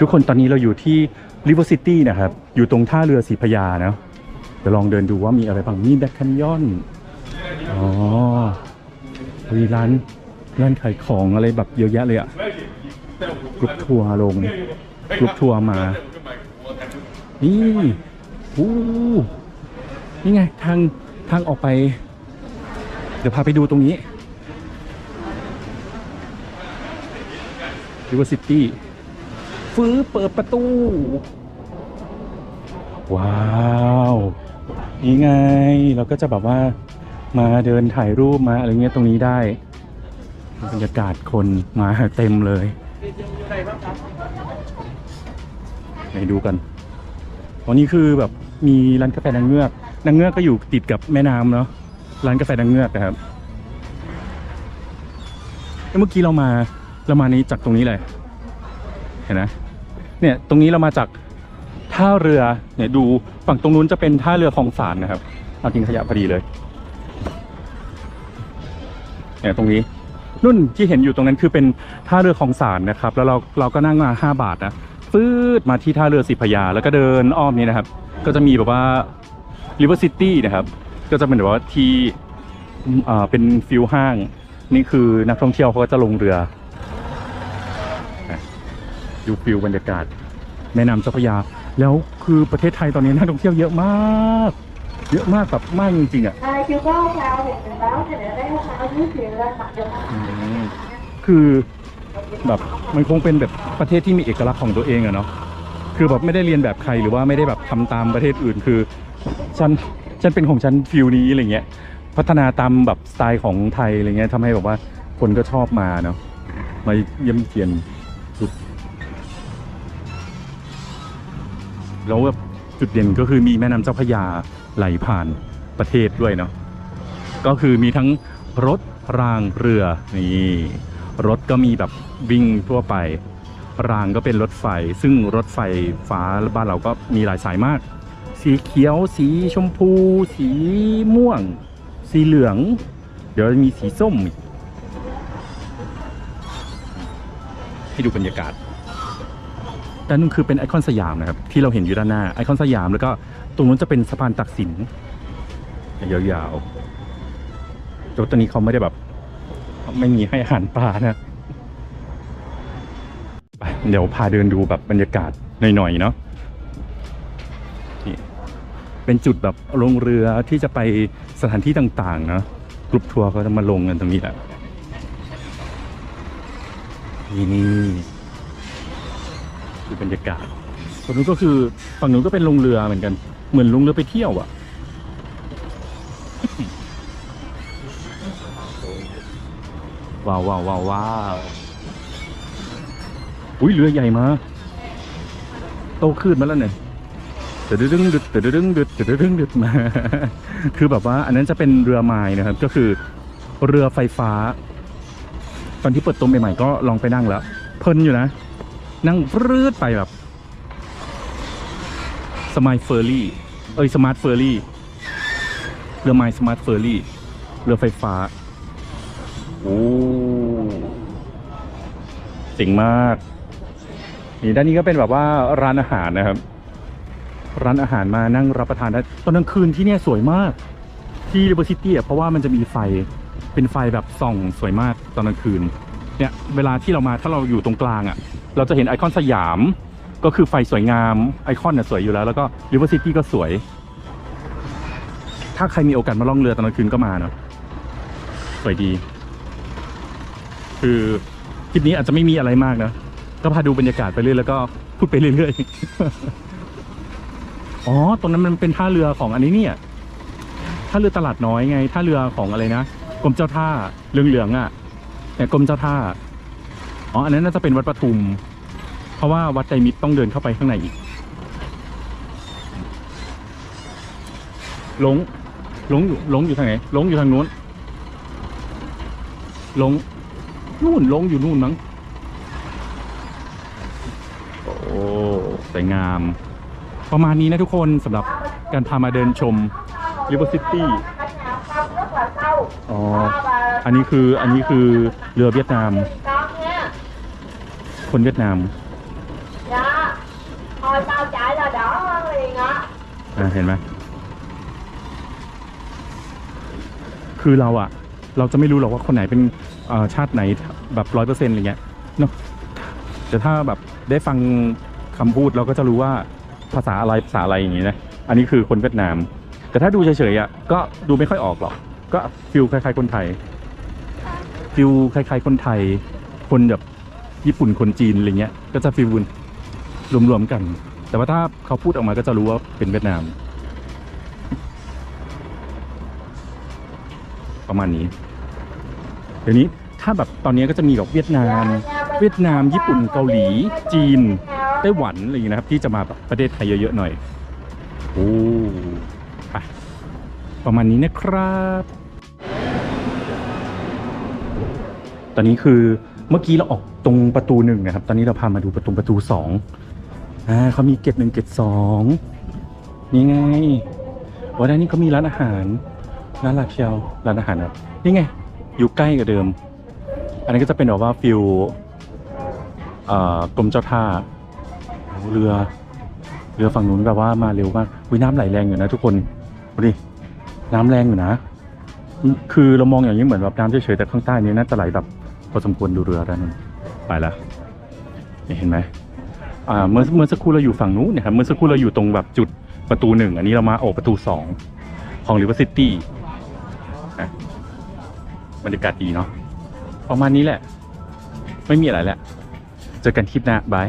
ทุกคนตอนนี้เราอยู่ที่ River City นะครับ อยู่ตรงท่าเรือสีพระยาเนาะเดี๋ยวลองเดินดูว่ามีอะไรบ้างมีแบ็คแคนยอนอ๋อมีร้านร้านขายของอะไรแบบเยอะแยะเลยอะกรุ๊ปทัวร์ลงกรุ๊ปทัวร์มา นี่อู้นี่ไงทางทางออกไป เดี๋ยวพาไปดูตรงนี้ River City ฟื้อเปิดประตู ว้าวนี่ไง เราก็จะแบบว่ามาเดินถ่ายรูปมาอะไรเงี้ยตรงนี้ได้ บรรยากาศคนมาเต็มเลยไปดูกันวันนี้คือแบบมีร้านกาแฟนางเงือกนางเงือกก็อยู่ติดกับแม่น้ำเนาะร้านกาแฟนางเงือกนะครับเมื่อกี้เรามาเรามานี้จากตรงนี้เลย ห็นไหมเนี่ยตรงนี้เรามาจากท่าเรือเนี่ยดูฝั่งตรงนู้นจะเป็นท่าเรือคลองสานนะครับเอาทิ้งขยะพอดีเลยเนี่ยตรงนี้นุ่นที่เห็นอยู่ตรงนั้นคือเป็นท่าเรือคลองสานนะครับ แล้วเราเราก็นั่งมาห้าบาทนะฟืดมาที่ท่าเรือสิพยา แล้วก็เดินอ้อมนี้นะครับ ก็จะมีแบบว่า River City นะครับ ก็จะเป็นแบบว่าที่เป็นฟิลห้าง นี่คือนักท่องเที่ยวเขาก็จะลงเรือ ดูฟิลบรรยากาศ แม่น้ำเจ้าพระยา แล้วคือประเทศไทยตอนนี้นักท่องเที่ยวเยอะมาก เยอะมากแบบมากจริงๆอะ À, chiều có sao thì mình báo thì để đấy không sao dưới chiều lên mặt được อืมคือแบบมันคงเป็นแบบประเทศที่มีเอกลักษณ์ของตัวเองอะเนาะคือแบบไม่ได้เรียนแบบใครหรือว่าไม่ได้แบบทำตามประเทศอื่นคือฉันฉันเป็นของฉันฟิลนี้อะไรเงี้ยพัฒนาตามแบบสไตล์ของไทยอะไรเงี้ยทำให้แบบว่าคนก็ชอบมาเนาะมาเยี่ยมเยียน แล้วแบบจุดเด่นก็คือมีแม่น้ำเจ้าพระยาไหลผ่านประเทศด้วยเนาะก็คือมีทั้งรถรางเรือนี่รถก็มีแบบวิ่งทั่วไป รางก็เป็นรถไฟ ซึ่งรถไฟฟ้าบ้านเราก็มีหลายสายมาก สีเขียว สีชมพู สีม่วง สีเหลือง เดี๋ยวมีสีส้มอีกให้ดูบรรยากาศ ด้านนู้นคือเป็นไอคอนสยามนะครับที่เราเห็นอยู่ด้านหน้าไอคอนสยามแล้วก็ตรงนู้นจะเป็นสะพานตักสินยาวๆแต่ว่าตอนนี้เขาไม่ได้แบบ ไม่มีให้อาหารปลานะไปเดี๋ยวพาเดินดูแบบบรรยากาศหน่อยๆเนาะนี่เป็นจุดแบบลงเรือที่จะไปสถานที่ต่างๆเนาะกลุ่มทัวร์เขาจะมาลงกันตรงนี้แหละนี่นี่ คือบรรยากาศฝั่งนู้นก็คือฝั่งนู้นก็เป็นลงเรือเหมือนกัน เหมือนลงเรือไปเที่ยวอะว้าวว้าวว้าวว้าวอุ้ยเรือใหญ่มา โตขึ้นมาแล้วเนี่ยเดือดดึงดึดเดือดดึงดึดเดือดดึงดึดมา คือแบบว่า อันนั้นจะเป็นเรือไม้นะครับ ก็คือเรือไฟฟ้า ตอนที่เปิดตัวใหม่ๆก็ลองไปนั่งแล้ว เพลินอยู่นะ นั่งรืดไปแบบสมายเฟอร์รี่ เอ้ยสมาร์ทเฟอร์รี่ เรือไม้สมาร์ทเฟอร์รี่ เรือไฟฟ้า โอ้เจ๋งมาก นี่ด้านนี้ก็เป็นแบบว่าร้านอาหารนะครับ ร้านอาหารมานั่งรับประทานได้ตอนกลางคืนที่เนี่ยสวยมาก ที่ริเวอร์ซิตี้เพราะว่ามันจะมีไฟ เป็นไฟแบบส่องสวยมากตอนกลางคืน เนี่ยเวลาที่เรามาถ้าเราอยู่ตรงกลางอะ่ะเราจะเห็นไอคอนสยาม ก็คือไฟสวยงามไอคอนเนี่ยสวยอยู่แล้ว แล้วก็ริเวอร์ซิตี้ก็สวย ถ้าใครมีโอกาสมาล่องเรือตอนกลางคืนก็มาเนาะสวยดี คือคลิปนี้อาจจะไม่มีอะไรมากนะก็พาดูบรรยากาศไปเรื่อยแล้วก็พูดไปเรื่อยๆอ๋อตรงนั้นมันเป็นท่าเรือของอันนี้เนี่ยท่าเรือตลาดน้อยไงท่าเรือของอะไรนะกรมเจ้าท่าเหลืองๆอะ เนี่ยกรมเจ้าท่า อ๋อ อันนั้นน่าจะเป็นวัดปทุม เพราะว่าวัดใจมิตรต้องเดินเข้าไปข้างในอีก หลง หลงอยู่ หลงอยู่ทางไหน หลงอยู่ทางนู้น หลง นู่น หลงอยู่นู่นมั้ง โอ้สวยงาม ประมาณนี้นะทุกคนสำหรับการพามาเดินชม River City อ๋อ อันนี้คืออันนี้คือเรือเวียดนาม con nha คนเวียดนาม dạ rồi tao chạy là đỡ hơn liền ạ อ่าเห็นไหมคือเราอะเราจะไม่รู้หรอกว่าคนไหนเป็นเอ่อชาติไหนแบบร้อยเปอร์เซ็นต์อะไรเงี้ยเนาะแต่ถ้าแบบได้ฟังคำพูดเราก็จะรู้ว่าภาษาอะไรภาษาอะไรอย่างงี้นะอันนี้คือคนเวียดนาม แต่ถ้าดูเฉยๆอะก็ดูไม่ค่อยออกหรอก ก็ฟิลคล้ายๆคนไทย ฟิลคล้ายๆ คนไทย คนแบบญี่ปุ่นคนจีนอะไรเงี้ย ก็จะฟิลรวมๆกัน แต่ว่าถ้าเขาพูดออกมาก็จะรู้ว่าเป็นเวียดนาม ประมาณนี้ เดี๋ยวนี้ถ้าแบบตอนนี้ก็จะมีแบบเวียดนาม เวียดนาม ญี่ปุ่นเกาหลี จีนไต้หวันอะไรอย่างนี้นะครับ ที่จะมาแบบประเทศไทยเยอะๆหน่อยโอ้ประมาณนี้นะครับ ตอนนี้คือเมื่อกี้เราออกตรงประตูหนึ่งนะครับ ตอนนี้เราพามาดูประตูประตูสองอ่าเขามีเกตหนึ่งเกตสองนี่ไงวันนี้เขามีร้านอาหารร้านลักเชียวร้านอาหารครับนี่ไง อยู่ใกล้กับเดิม อันนี้ก็จะเป็นแบบว่าฟิลกรมเจ้าท่าเรือ เรือฝั่งนู้นแบบว่ามาเร็วมากวิน้ำไหลแรงอยู่นะทุกคนดูดิน้ำแรงอยู่นะ คือเรามองอย่างนี้เหมือนแบบน้ำเฉยๆแต่ข้างใต้นี้น่าจะไหลแบบ พอสมควรดูเรือด้านนู้นไปแล้วเห็นไหมอ่าเมื่อเมื่อสักครู่เราอยู่ฝั่งนู้นนะครับเมื่อสักครู่เราอยู่ตรงแบบจุดประตูหนึ่งอันนี้เรามาโอประตูสองของริเวอร์ซิตี้บรรยากาศดีเนาะประมาณนี้แหละ ไม่มีอะไรแหละ เจอกันคลิปหน้าบาย